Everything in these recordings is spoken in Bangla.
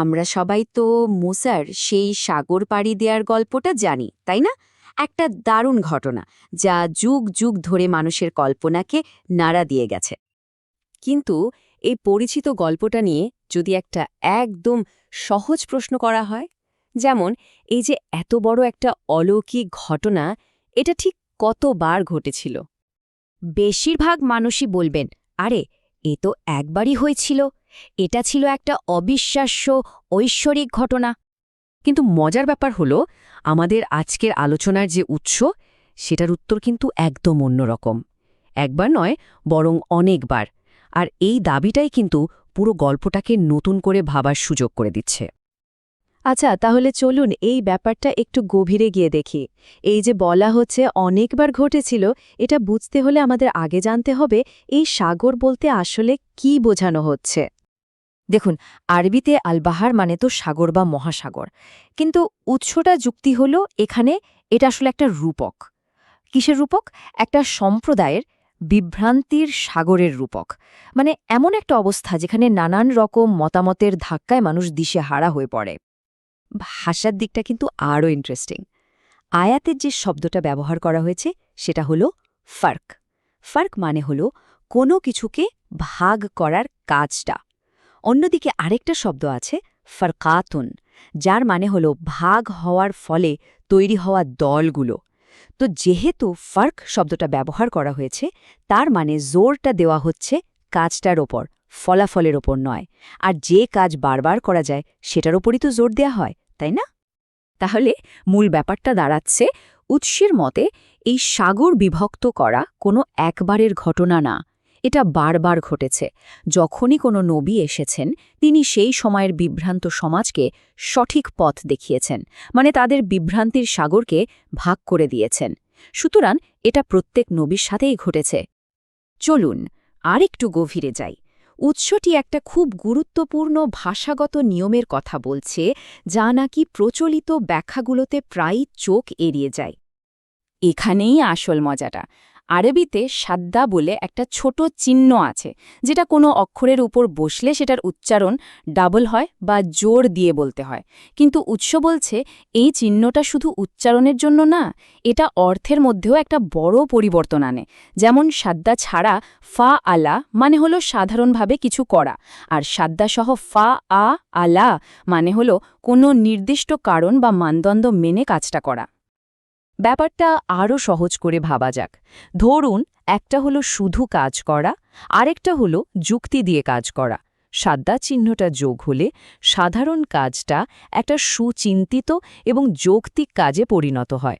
আমরা সবাই তো মুসার সেই সাগর পাড়ি দেওয়ার গল্পটা জানি, তাই না? একটা দারুণ ঘটনা, যা যুগ যুগ ধরে মানুষের কল্পনাকে নাড়া দিয়ে গেছে। কিন্তু এই পরিচিত গল্পটা নিয়ে যদি একটা একদম সহজ প্রশ্ন করা হয়, যেমন, এই যে এত বড় একটা অলৌকিক ঘটনা, এটা ঠিক কতবার ঘটেছিল? বেশিরভাগ মানুষই বলবেন, আরে, এ তো একবারই হয়েছিল। এটা ছিল একটা অবিশ্বাস্য, ঐশ্বরিক ঘটনা। কিন্তু মজার ব্যাপার হলো, আমাদের আজকের আলোচনার যে উৎস, সেটার উত্তর কিন্তু একদম অন্যরকম একবার নয়, বরং অনেকবার। আর এই দাবিটাই কিন্তু পুরো গল্পটাকে নতুন করে ভাবার সুযোগ করে দিচ্ছে। আচ্ছা তাহলে চলুন এই ব্যাপারটা একটু গভীরে গিয়ে দেখি। এই যে বলা হচ্ছে, অনেকবার ঘটেছিল, এটা বুঝতে হলে আমাদের আগে জানতে হবে, এই সাগর বলতে আসলে কি বোঝানো হচ্ছে। দেখুন, আরবিতে আলবাহার মানে তো সাগর বা মহাসাগর। কিন্তু উৎসটা যুক্তি হল এখানে এটা আসলে একটা রূপক। কিসের রূপক? একটা সম্প্রদায়ের বিভ্রান্তির সাগরের রূপক। মানে এমন একটা অবস্থা যেখানে নানান রকম মতামতের ধাক্কায় মানুষ দিশে হারা হয়ে পড়ে। ভাষার দিকটা কিন্তু আরও ইন্টারেস্টিং আয়াতের যে শব্দটা ব্যবহার করা হয়েছে, সেটা হলো ফার্ক। ফার্ক মানে হলো কোনো কিছুকে ভাগ করার কাজটা। অন্যদিকে আরেকটা শব্দ আছে, ফারকাতুন, যার মানে হল ভাগ হওয়ার ফলে তৈরি হওয়া দলগুলো। তো যেহেতু ফার্ক শব্দটা ব্যবহার করা হয়েছে, তার মানে জোরটা দেওয়া হচ্ছে কাজটার ওপর, ফলাফলের ওপর নয়। আর যে কাজ বারবার করা যায়, সেটার ওপরই তো জোর দেয়া হয়, তাই না? তাহলে মূল ব্যাপারটা দাঁড়াচ্ছে, উৎসের মতে এই সাগর বিভক্ত করা কোনো একবারের ঘটনা না। এটা বারবার ঘটেছে। যখনই কোনো নবী এসেছেন, তিনি সেই সময়ের বিভ্রান্ত সমাজকে সঠিক পথ দেখিয়েছেন মানে তাদের বিভ্রান্তির সাগরকে ভাগ করে দিয়েছেন। সুতরাং এটা প্রত্যেক নবীর সাথেই ঘটেছে। চলুন আর একটু গভীরে যাই। উৎসটি একটা খুব গুরুত্বপূর্ণ ভাষাগত নিয়মের কথা বলছে, যা নাকি প্রচলিত ব্যাখ্যাগুলোতে প্রায়ই চোখ এড়িয়ে যায়। এখানেই আসল মজাটা। আরবিতে সাদ্দা বলে একটা ছোট চিহ্ন আছে, যেটা কোনো অক্ষরের উপর বসলে সেটার উচ্চারণ ডাবল হয় বা জোর দিয়ে বলতে হয়। কিন্তু উৎস বলছে, এই চিহ্নটা শুধু উচ্চারণের জন্য না, এটা অর্থের মধ্যেও একটা বড় পরিবর্তন আনে। যেমন সাদ্দা ছাড়া ফা আলা মানে হলো সাধারণভাবে কিছু করা, আর সাদ্দাসহ ফা আ আলা মানে হলো কোনো নির্দিষ্ট কারণ বা মানদণ্ড মেনে কাজটা করা। ব্যাপারটা আরও সহজ করে ভাবা যাক। ধরুন, একটা হলো শুধু কাজ করা, আরেকটা হলো যুক্তি দিয়ে কাজ করা। সাদ্দা চিহ্নটা যোগ হলে সাধারণ কাজটা একটা সুচিন্তিত এবং যৌক্তিক কাজে পরিণত হয়।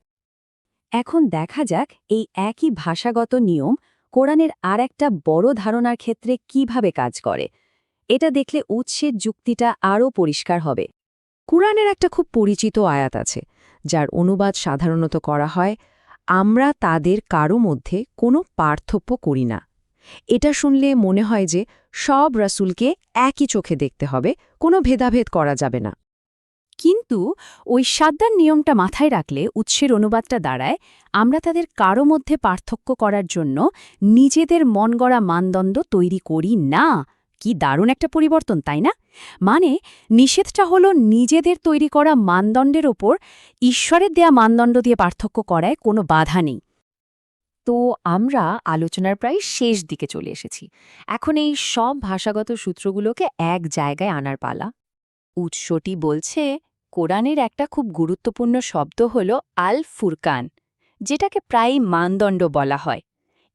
এখন দেখা যাক এই একই ভাষাগত নিয়ম কোরআনের আর একটা বড় ধারণার ক্ষেত্রে কীভাবে কাজ করে। এটা দেখলে উৎসের যুক্তিটা আরও পরিষ্কার হবে। কোরআনের একটা খুব পরিচিত আয়াত আছে। যার অনুবাদ সাধারণত করা হয়, আমরা তাদের কারও মধ্যে কোনো পার্থক্য করি না। এটা শুনলে মনে হয় যে সব রাসূলকে একই চোখে দেখতে হবে, কোনো ভেদাভেদ করা যাবে না। কিন্তু ওই সাদ্দার নিয়মটা মাথায় রাখলে উৎসের অনুবাদটা দাঁড়ায়, আমরা তাদের কারও মধ্যে পার্থক্য করার জন্য নিজেদের মন গড়া মানদণ্ড তৈরি করি না। কি দারুণ একটা পরিবর্তন, তাই না? মানে নিষেধটা হলো নিজেদের তৈরি করা মানদণ্ডের ওপর ঈশ্বরের দেয়া মানদণ্ড দিয়ে পার্থক্য করায় কোনো বাধা নেই। তো আমরা আলোচনার প্রায় শেষ দিকে চলে এসেছি। এখন এই সব ভাষাগত সূত্রগুলোকে এক জায়গায় আনার পালা। উৎসটি বলছে, কোরআনের একটা খুব গুরুত্বপূর্ণ শব্দ হল আল ফুরকান যেটাকে প্রায় মানদণ্ড বলা হয়।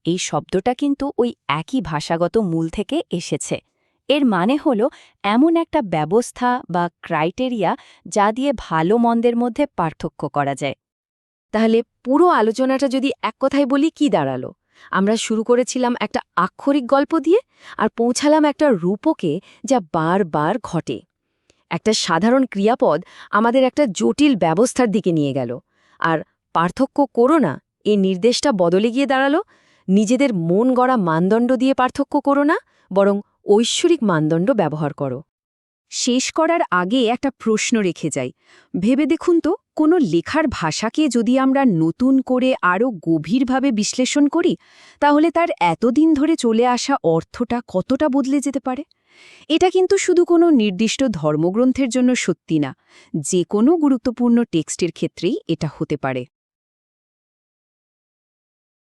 এই শব্দটা কিন্তু ওই একই ভাষাগত মূল থেকে এসেছে। এর মানে হল এমন একটা ব্যবস্থা বা ক্রাইটেরিয়া যা দিয়ে ভালো মন্দের মধ্যে পার্থক্য করা যায়। তাহলে পুরো আলোচনাটা যদি এক কথায় বলি, কি দাঁড়াল? আমরা শুরু করেছিলাম একটা আক্ষরিক গল্প দিয়ে আর পৌঁছালাম একটা রূপকে যা বারবার ঘটে। একটা সাধারণ ক্রিয়াপদ আমাদের একটা জটিল ব্যবস্থার দিকে নিয়ে গেল। আর পার্থক্য করো না, এই নির্দেশটা বদলে গিয়ে দাঁড়াল। নিজেদের মন গড়া মানদণ্ড দিয়ে পার্থক্য করো না, বরং ঐশ্বরিক মানদণ্ড ব্যবহার করো। শেষ করার আগে একটা প্রশ্ন রেখে যাই। ভেবে দেখুন তো, কোনো লেখার ভাষাকে যদি আমরা নতুন করে আরও গভীরভাবে বিশ্লেষণ করি, তাহলে তার এতদিন ধরে চলে আসা অর্থটা কতটা বদলে যেতে পারে? এটা কিন্তু শুধু কোনো নির্দিষ্ট ধর্মগ্রন্থের জন্য সত্যি না, যে কোনো গুরুত্বপূর্ণ টেক্সটের ক্ষেত্রেই এটা হতে পারে।